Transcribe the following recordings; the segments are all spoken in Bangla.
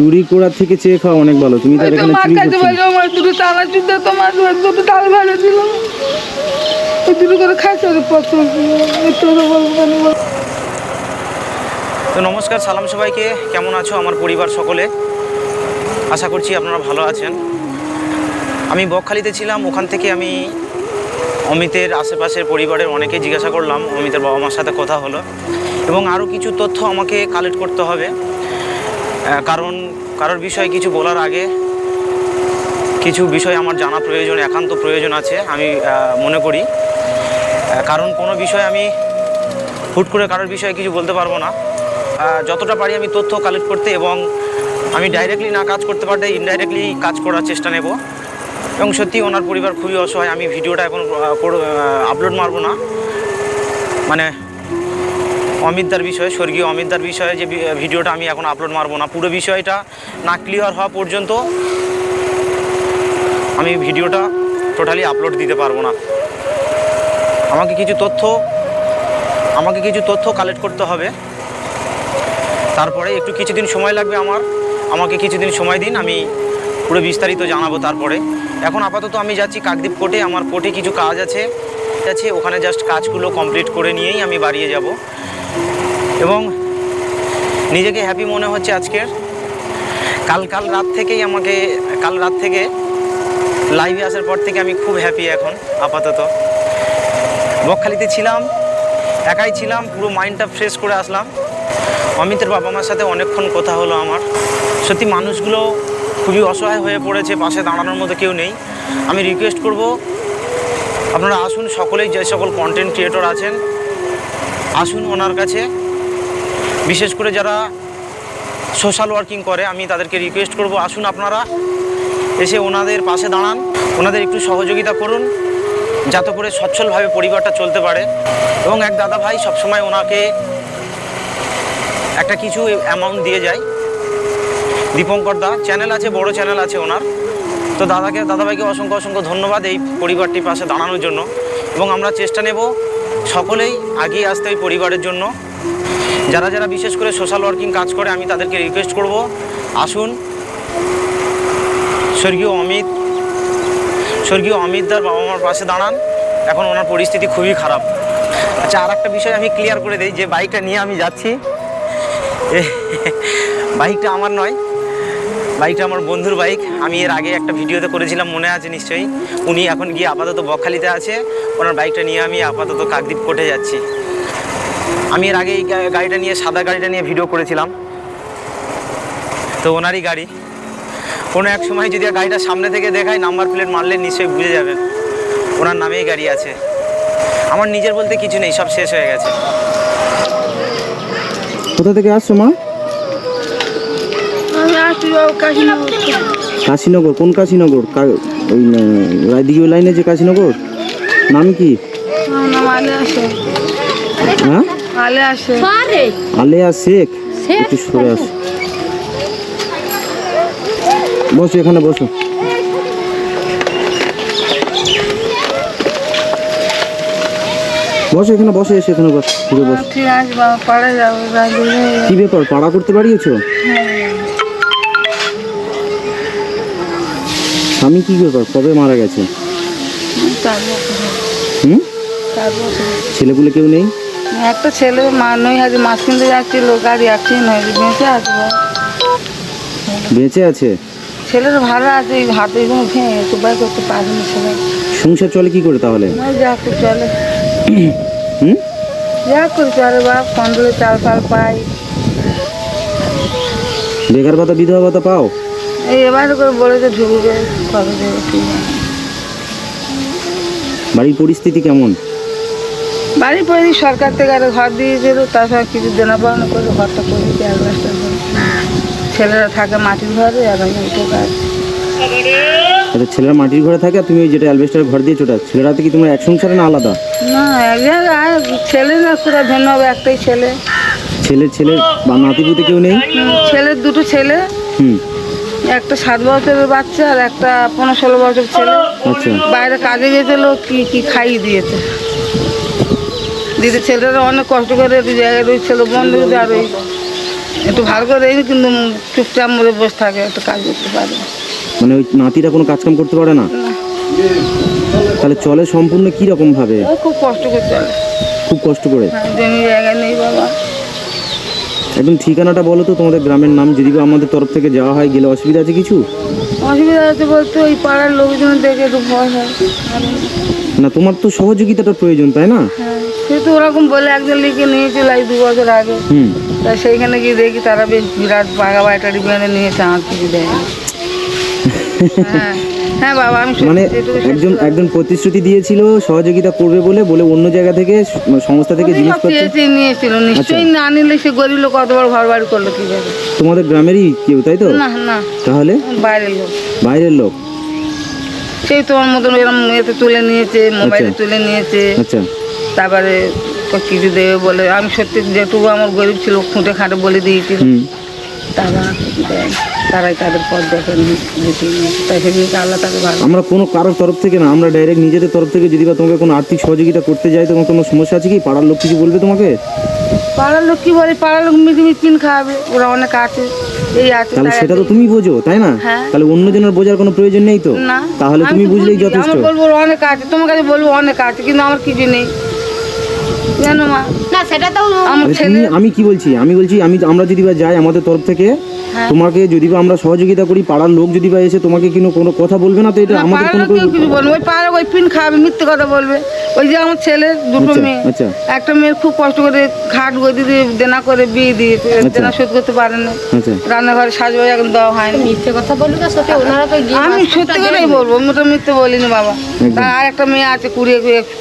চুরি করার থেকে চেয়ে খাওয়া অনেক ভালো। তুমি তার তো এখানে চুরি করছ। আমার দুটো টানা চুদ্ধ তোমার দুটো টাল ভালো ছিল। ওই দুটো করে খাইছে ওদের পছন্দ। তো নমস্কার সালাম সবাইকে। কেমন আছো আমার পরিবার সকলে? আশা করছি আপনারা ভালো আছেন। আমি বকখালিতে ছিলাম ওখান থেকে আমি অমিতের আশেপাশের পরিবারের অনেকে জিজ্ঞাসা করলাম অমিতের বাবা মার সাথে কথা হলো। এবং আরও কিছু তথ্য আমাকে কালেক্ট করতে হবে। কারণ, কারোর বিষয়ে কিছু বলার আগে, কিছু বিষয় আমার জানা প্রয়োজন, একান্ত প্রয়োজন আছে, আমি মনে করি। কারণ কোনো বিষয় আমি হুট করে কারোর বিষয়ে কিছু বলতে পারব না। যতটা পারি আমি তথ্য কালেক্ট করতে এবং আমি ডাইরেক্টলি না কাজ করতে পারলে ইনডাইরেক্টলি কাজ করার চেষ্টা নেব। এবং সত্যি ওনার পরিবার খুবই অসহায়, আমি ভিডিওটা এখন আপলোড মারবো না। মানে অমিতদার বিষয়ে, স্বর্গীয় অমিতদার বিষয়ে যে ভিডিওটা আমি এখন আপলোড মারবো না। পুরো বিষয়টা না ক্লিয়ার হওয়া পর্যন্ত আমি ভিডিওটা টোটালি আপলোড দিতে পারব না। আমাকে কিছু তথ্য, আমাকে কিছু তথ্য কালেক্ট করতে হবে। তারপরে একটু কিছুদিন সময় লাগবে আমার। আমাকে কিছুদিন সময় দিন, আমি পুরো বিস্তারিত জানাব তারপরে। এখন আপাতত আমি যাচ্ছি কাকদ্বীপ কোর্টে, আমার কোর্টে কিছু কাজ আছে। আছে, ওখানে জাস্ট কাজগুলো কমপ্লিট করে নিয়েই আমি বাড়িয়ে যাব। এবং নিজেকে হ্যাপি মনে হচ্ছে আজকের। কাল কাল রাত থেকেই আমাকে, কাল রাত থেকে লাইভে আসার পর থেকে আমি খুব হ্যাপি এখন, আপাতত। বকখালিতে ছিলাম, একাই ছিলাম, পুরো মাইন্ডটা ফ্রেশ করে আসলাম। অমিতের বাবা মার সাথে অনেকক্ষণ কথা হলো আমার। সত্যি মানুষগুলো খুবই অসহায় হয়ে পড়েছে, পাশে দাঁড়ানোর মতো কেউ নেই। আমি রিকোয়েস্ট করব, আপনারা আসুন, সকলেই যে সকল কন্টেন্ট ক্রিয়েটর আছেন, আসুন ওনার কাছে। বিশেষ করে যারা সোশ্যাল ওয়ার্কিং করে, আমি তাদেরকে রিকোয়েস্ট করব, আসুন আপনারা এসে ওনাদের পাশে দাঁড়ান, ওনাদের একটু সহযোগিতা করুন, যাতে করে সচ্ছলভাবে পরিবারটা চলতে পারে। এবং এক দাদা ভাই সবসময় ওনাকে একটা কিছু অ্যামাউন্ট দিয়ে যায়। দীপঙ্কর দা চ্যানেল আছে, বড় চ্যানেল আছে ওনার। তো দাদাকে দাদাভাইকে অসংখ্য অসংখ্য ধন্যবাদ এই পরিবারটির পাশে দাঁড়ানোর জন্য। এবং আমরা চেষ্টা নেব সকলেই আগিয়ে আসতে এই পরিবারের জন্য। যারা যারা বিশেষ করে সোশ্যাল ওয়ার্কিং কাজ করে, আমি তাদেরকে রিকোয়েস্ট করব। আসুন। স্বর্গীয় অমিত, স্বর্গীয় অমিতদার বাবা মার পাশে দাঁড়ান। এখন ওনার পরিস্থিতি খুবই খারাপ। আচ্ছা আর একটা বিষয় আমি ক্লিয়ার করে দিই, যে বাইকটা নিয়ে আমি যাচ্ছি। বাইকটা আমার নয়। বাইকটা আমার বন্ধুর বাইক আমি এর আগে একটা ভিডিওতে করেছিলাম, মনে আছে নিশ্চয়ই? উনি এখন গিয়ে আপাতত বকখালিতে আছে। ওনার বাইকটা নিয়ে আমি আপাতত কাকদ্বীপ কোর্টে যাচ্ছি। আমি এর আগে এই গাড়িটা নিয়ে সাদা গাড়িটা নিয়ে ভিডিও করেছিলাম। তো ওনারই গাড়ি। কোনো এক সময় যদি গাড়িটা সামনে থেকে দেখায় নাম্বার প্লেট মারলে নিশ্চয়ই বুঝে যাবেন ওনার নামেই গাড়ি আছে। আমার নিজের বলতে কিছু নেই সব শেষ হয়ে গেছে। কোথা থেকে আসছো মা? কাশিনগর। কোন কাশীনগর? ওই রায়দিঘি লাইনে যে কাশীনগর? নাম কি? হ্যাঁ আলে আসে। আলেয়া শেখ একটু সরে আস। বসো এখানে বসো। বসো এখানে বসো এসে এখানে বস। ঘুরে বস কি ব্যাপার পাড়া করতে পারিয়েছো? স্বামী কি ব্যাপার কবে মারা গেছে? হুম? ছেলেপুলে কেউ নেই? একটা ছেলে মা নই হাজে মাছ কিনতে যাচ্ছিল গাড়ি অ্যাক্সিডেন্ট হয়েছে বেঁচে আছে। বেঁচে আছে? ছেলের ভালো আছে এই হাতে এগুলো ভেঙে গেছে বাই করতে পারেনি ছেলে। সংসার চলে কি করে তাহলে? যা করে চলে। হুম? যা করে চলে বাপ কন্ট্রোলে চাল ফাল পাই। বেকার ভাতা বিধবা ভাতা পাও? এই এবারে করে বলেছে ঢুকবে কবে দেবে বাড়ির পরিস্থিতি কেমন? বাড়ি পরে সরকার থেকে আরও ঘর দিয়েছিল তাছাড়া কিছু দেনা পাওনা করে ঘরটা করে দিতে করে ছেলেরা থাকে মাটির ঘরে আর আমি উঠে কাজ। আচ্ছা ছেলেরা মাটির ঘরে থাকে তুমি ওই যেটা অ্যালবেস্টার ঘর দিয়ে চোটা ছেলেরা তো কি তোমার এক সংসারে না আলাদা? না এক জায়গায় ছেলে না পুরো ধন্য হবে একটাই ছেলে। ছেলের ছেলের বা নাতিপুতি কেউ নেই? ছেলের দুটো ছেলে। হুম। একটা সাত বছরের বাচ্চা আর একটা পনেরো ষোলো বছর ছেলে। আচ্ছা। বাইরে কাজে গেছিল কি কি খাইয়ে দিয়েছে। দিদি ছেলেরা অনেক কষ্ট করে জায়গায় রয়েছিল বন্ধু আর ওই একটু ভালো করে এই কিন্তু চুপচাপ মরে বসে থাকে একটু কাজ করতে পারে। মানে ওই নাতিরা কোনো কাজকাম করতে পারে না? তাহলে চলে সম্পূর্ণ কি রকম ভাবে খুব কষ্ট করে চলে। খুব কষ্ট করে? জমি জায়গা নেই বাবা। একদম ঠিকানাটা বলো তো তোমাদের গ্রামের নাম যদি বা আমাদের তরফ থেকে যাওয়া হয় গেলে অসুবিধা আছে কিছু? অসুবিধা আছে বলতে ওই পাড়ার লোকজন দেখে একটু ভয় হয়। না তোমার তো সহযোগিতাটা প্রয়োজন তাই না? হ্যাঁ। সে তো ওরকম বলে একজন লিখে নিয়েছিল এই দু বছর আগে। তা সেইখানে গিয়ে দেখি তারা বেশ বিরাট বাঘা বাড়িটারি বেঁধে নিয়েছে আমার কিছু দেয় হ্যাঁ হ্যাঁ বাবা আমি মানে একজন একজন প্রতিশ্রুতি দিয়েছিল সহযোগিতা করবে বলে বলে অন্য জায়গা থেকে সংস্থা থেকে জিনিসপত্র নিয়েছিল নিশ্চয়ই না নিলে সে গরিব লোক কত বড় ঘর বাড়ি করল কীভাবে? তোমাদের গ্রামেরই কেউ তাই তো? না না। তাহলে? বাইরের লোক। বাইরের লোক। সেই তোমার মতন এরকম তুলে নিয়েছে মোবাইলে আচ্ছা। তুলে নিয়েছে। আচ্ছা। তারপরে কিছু দেবে বলে আমি সত্যি যেটুকু আমার গরিব ছিল খুঁটে খাটে বলে তারা তারাই তাদের পথ দেখে তাই সেদিনকে আল্লাহ তাকে ভালো আমরা কোনো কারোর তরফ থেকে না আমরা ডাইরেক্ট নিজেদের তরফ থেকে যদি বা তোমাকে কোনো আর্থিক সহযোগিতা করতে যাই তোমার কোনো সমস্যা আছে কি? পাড়ার লোক কিছু বলবে তোমাকে? পাড়ার লোক কি বলে? পাড়ার লোক মিটি মিটিন খাওয়াবে ওরা অনেক আছে তাহলে সেটা তো তুমি বোঝো তাই না? হ্যাঁ। তাহলে অন্যজনের বোঝার কোনো প্রয়োজন নেই তো? তাহলে তুমি বুঝলেই যথেষ্ট। বলব অনেক আছে তোমার কাছে বলব অনেক আছে কিন্তু আমার কিছু নেই। জানো মা? না সেটা তো আমার আরে ছেলে তুমি আমি কি বলছি? আমি বলছি আমি আমরা যদি বা যাই আমাদের তরফ থেকে হ্যাঁ। তোমাকে যদি বা আমরা সহযোগিতা করি পাড়ার লোক যদি বা এসে তোমাকে কিন্তু কোনো কথা বলবে না তো এটা আমাদের কোনো কিছু বলবে ওই পাড়ার ওই পিন খাবে মিথ্যে কথা বলবে। ওই যে আমার ছেলে দুটো আচ্ছা, মেয়ে। আচ্ছা। একটা মেয়ে খুব কষ্ট করে খাট গদি দিয়ে দেনা করে বিয়ে দিয়েছে আচ্ছা। দেনা শোধ করতে পারে না। আচ্ছা। রান্নাঘরে সাজবা এখন দেওয়া হয়নি। মিথ্যে কথা বলব না সত্যি ওনারা তো গিয়ে আমি সত্যি কথাই বলব মোটা মিথ্যে বলিনি বাবা। আর একটা মেয়ে আছে কুড়ি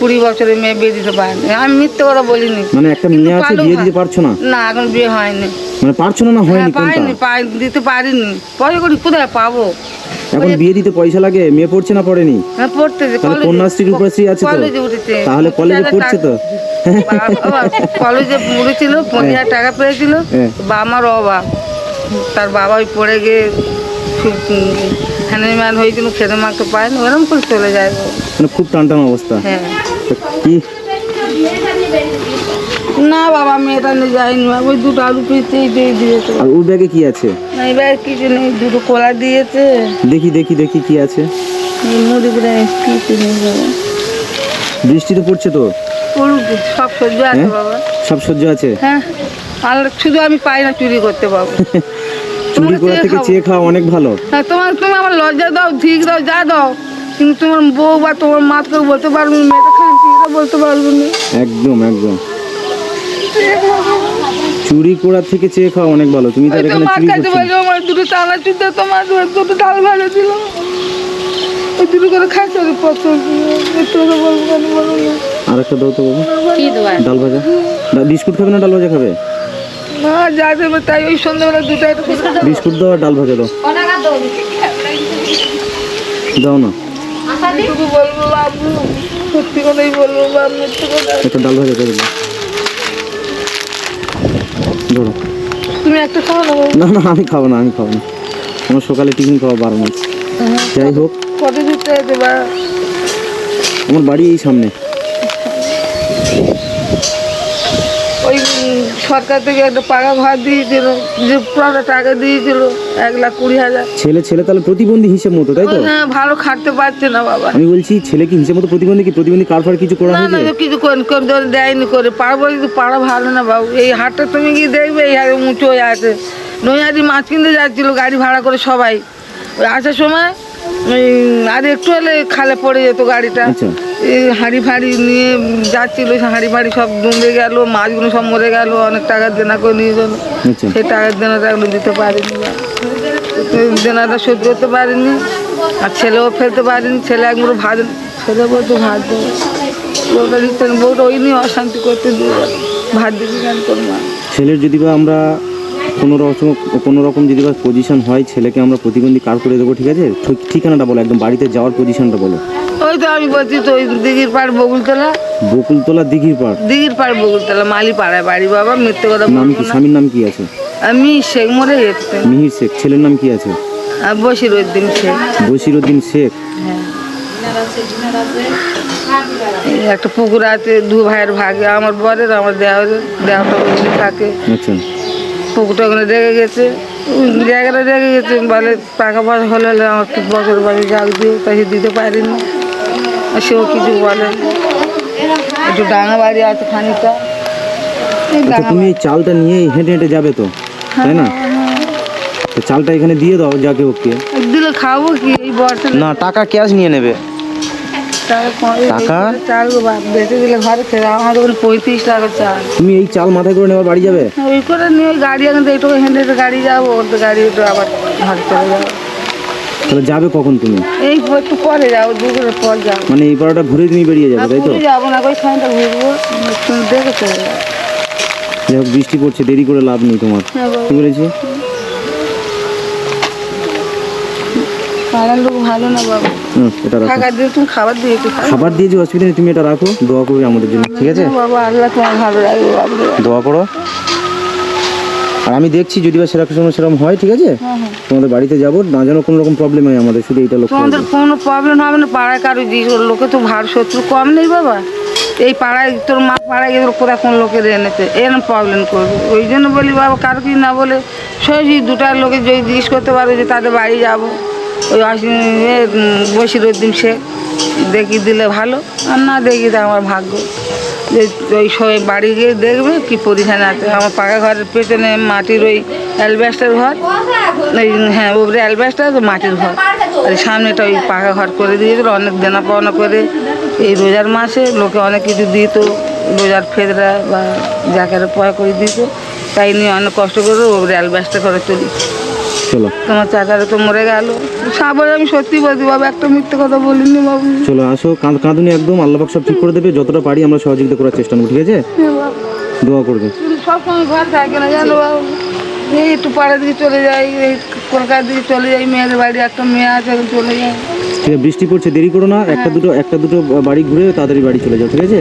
কুড়ি বছরের মেয়ে বিয়ে দিতে পারেনি। আমি মিথ্যে কথা বলিনি। মানে একটা মেয়ে আছে বিয়ে দিতে পারছ না? না এখন বিয়ে হয়নি। মানে পারছ না না হ্যাঁ হয়নি কোনটা? পাইনি পাই দিতে পারিনি। পরে করি কোথায় পাবো? এখন বিয়ে দিতে পয়সা লাগে মেয়ে পড়ছে না পড়েনি? হ্যাঁ পড়তেছে তাহলে কন্যাশ্রী রূপশ্রী আছে তো? তাহলে কলেজে পড়ছে তো? কলেজে পড়েছিল পনেরো হাজার টাকা পেয়েছিল। হ্যাঁ। বা আমার অভাব তার বাবা ওই পড়ে গিয়ে হ্যান্ডম্যান হয়েছিল খেতে মাখতে পায়নি ওরকম করে চলে যায় মানে খুব টান টান অবস্থা। হ্যাঁ। কি না বাবা মেয়েটা নিয়ে যায়নি। ওই দুটো আলু পেয়েছে দিয়ে দিয়েছে। আর ওর ব্যাগে কি আছে? না এবার কিছু নেই দুটো কলা দিয়েছে। দেখি দেখি দেখি কি আছে। মুড়ি করে কিছু নেই বাবা বৃষ্টি তো পড়ছে তো? সব সহ্য আছে হ্যাঁ? বাবা। সব সহ্য আছে? হ্যাঁ আর শুধু আমি পাই না চুরি করতে পাবো চুরি করা থেকে চেয়ে খাওয়া অনেক ভালো। হ্যাঁ তোমার তুমি আমার লজ্জা দাও ঠিক দাও যা দাও। কিন্তু তোমার বউ বা তোমার মাত করে বলতে পারব না মেয়েটা এটা বলতে পারব না। একদম একদম। চুরি করা থেকে চেয়ে খাওয়া অনেক ভালো। তুমি তো আর এখানে চুরি করছ বলল আমার দুটো চানা চুদ তোমার দুটো ডাল ভালো ছিল। ওই দুটো করে খাচ্ছে ওদের পছন্দ একটু বলব বলো আর একটা দাও তো বাবু। কি দেওয়া ডাল ভাজা। বিস্কুট খাবে না ডাল ভাজা খাবে? না যা দেবে তাই ওই সন্ধ্যাবেলা দুটো একটা বিস্কুট দাও আর ডাল ভাজা দাও। দাও না। বলব বাবু সত্যি কথাই বলব বাবু মিথ্যে কথা একটা ডাল ভাজা করে দাও। ধরো তুমি একটা খাও না না আমি খাব না আমি খাব না। আমার সকালে টিফিন খাওয়া বারো মাস যাই হোক। কত দূর আমার বাড়ি এই সামনে ওই উম, সরকার থেকে একটা পাকা ঘর দিয়েছিল যে পুরোটা টাকা দিয়েছিল এক লাখ কুড়ি হাজার। ছেলে ছেলে তাহলে প্রতিবন্ধী হিসেব মতো তাই তো? না, ভালো খাটতে পারছে না বাবা। আমি বলছি ছেলে কি হিসেব মতো প্রতিবন্ধী কি প্রতিবন্ধী কারফার কিছু করা না না হয়েছে? কিছু করে করে ধরে দেয়নি করে। পাড়া বলে তো পাড়া ভালো না বাবু এই হাটটা তুমি গিয়ে দেখবে এই হাটে উঁচু হয়ে আছে। নৈহাটি মাছ কিনতে যাচ্ছিল গাড়ি ভাড়া করে সবাই। ওই আসার সময় ওই আর একটু হলে খালে পড়ে যেত গাড়িটা। আচ্ছা। এই হাঁড়ি ফাঁড়ি নিয়ে যাচ্ছিল হাঁড়ি ফাঁড়ি সব ডুবে গেল মাছগুলো সব মরে গেল অনেক টাকা দেনা করে নিয়ে গেল। সেই টাকার দেনাটা এগুলো দিতে পারিনি। দেনাটা শোধ করতে পারিনি আর ছেলেও ফেলতে পারিনি। ছেলে একবার ভাত ছেলে বলতো ভাত দেবো বউটা দিতে বউটা ওই নিয়ে অশান্তি করতে দিয়ে ভাত দিবি কেন তোর মা? ছেলের যদি বা আমরা কোনো রকম কোনো রকম যদি বা পজিশন হয় ছেলেকে আমরা প্রতিবন্ধী কার করে দেবো ঠিক আছে? ঠিকানাটা বলো একদম বাড়িতে যাওয়ার পজিশনটা বলো। ওই তো আমি বলছি তো ওই দিঘির পাড় বগুলতলা বকুলতলা দিঘির পাড়? দিঘির পাড় বগুলতলা মালি পাড়ায় বাড়ি বাবা মিথ্যে কথা নাম কি? স্বামীর নাম কি আছে? আমি শেখ মরে মিহির শেখ ছেলের নাম কি আছে? বসির উদ্দিন শেখ। বসিরউদ্দিন শেখ? একটা পুকুর আছে দু ভাইয়ের ভাগে আমার বরের আমার দেওয়ার দেওয়াটা থাকে। আচ্ছা। পুকুরটা ওখানে রেগে গেছে। জায়গাটা রেগে গেছে। বলে টাকা পয়সা হলে হলে আমার বছর বাড়ি জাল দিও তাই দিতে পারিনি। আর সেও কিছু বলে একটু ডাঙা বাড়ি আছে খানিকটা। আচ্ছা তুমি এই চালটা নিয়ে হেঁটে হেঁটে যাবে তো তাই না? তো চালটা এখানে দিয়ে দাও যাকে ওকে দিলে খাব কি? এই বর্ষা না টাকা ক্যাশ নিয়ে নেবে। টাকা কম- এই টাকা? চাল বেঁচে দিলে ঘরে খেয়ে আমার ওখানে পঁয়ত্রিশ টাকা চাল। তুমি এই চাল মাথায় করে নেবার বাড়ি যাবে? ওই করে নিয়ে ওই গাড়ি এখন একটু হেঁটে গাড়ি যাব ওর গাড়ি একটু আবার ঘরে চলে যাব তাহলে যাবে কখন তুমি? এই একটু পরে যাব দুপুরের পর যাব। মানে এই পাড়াটা ঘুরে তুমি বেরিয়ে যাবে তাই তো? যাব না ওইখানটা ঘুরবো একটু দেখে চলে যাব। যাই হোক বৃষ্টি পড়ছে দেরি করে লাভ নেই তোমার। হ্যাঁ কি বলেছি? ভালো না বাবা। এটা রাখো। দিয়ে তুমি খাবার দিয়ে একটু খাও। খাবার দিয়েছি অসুবিধা নেই তুমি এটা রাখো দোয়া করবে আমাদের জন্য ঠিক আছে? বাবা আল্লাহ তোমার ভালো রাখবে বাবা। দোয়া করো। আর আমি দেখছি যদি বা সেরকম সময় সেরকম হয় ঠিক আছে? হ্যাঁ হ্যাঁ। তোমাদের বাড়িতে যাব না যেন কোনো রকম প্রবলেম হয় আমাদের শুধু এইটা লক্ষ্য তোমাদের কোনো প্রবলেম হবে না পাড়ায় কারও লোকে তো ভার শত্রু কম নেই বাবা। এই পাড়ায় তোর মা পাড়ায় গিয়ে কোথায় কোন লোকের এনেছে এরকম প্রবলেম করবে। ওই জন্য বলি বাবা কারও কি না বলে সোজাই দুটা লোকে যদি জিজ্ঞেস করতে পারো যে তাদের বাড়ি যাব। ওই বসির উদ্দিন সে, দেখি দিলে ভালো, আর না দেখি তো আমার ভাগ্য। যে ওই সবাই বাড়ি গিয়ে দেখবে কি পরিধান আছে। আমার পাকা ঘরের পেছনে মাটির ওই অ্যালবেস্টার ঘর ওই হ্যাঁ ওপরে অ্যালবেস্টার তো মাটির ঘর। আর সামনেটা ওই পাকা ঘর করে দিয়েছিল অনেক দেনা পাওনা করে। এই রোজার মাসে লোকে অনেক কিছু দিত, রোজার ফেদরা বা জাকারে পয়া করে দিত, তাই নিয়ে অনেক কষ্ট করে ওপরে অ্যালবেস্টার করে চলি চলো তোমার চাচারা তো মরে গেল। সাবরে আমি সত্যি বলছি বাবা একটা মিথ্যে কথা বলিনি বাবু। চলো আসো কাঁদ কাঁদুনি একদম আল্লাহ সব ঠিক করে দেবে যতটা পারি আমরা সহযোগিতা করার চেষ্টা করব ঠিক আছে? দোয়া করবে। সবসময় ঘর থাকে না জানো বাবু। এই একটু পাড়ার দিকে চলে যাই এই কলকাতার দিকে চলে যাই মেয়েদের বাড়ি একটা মেয়ে আছে চলে যাই। ঠিক আছে বৃষ্টি পড়ছে দেরি করো না একটা দুটো একটা দুটো বাড়ি ঘুরে তাড়াতাড়ি বাড়ি চলে যাও ঠিক আছে?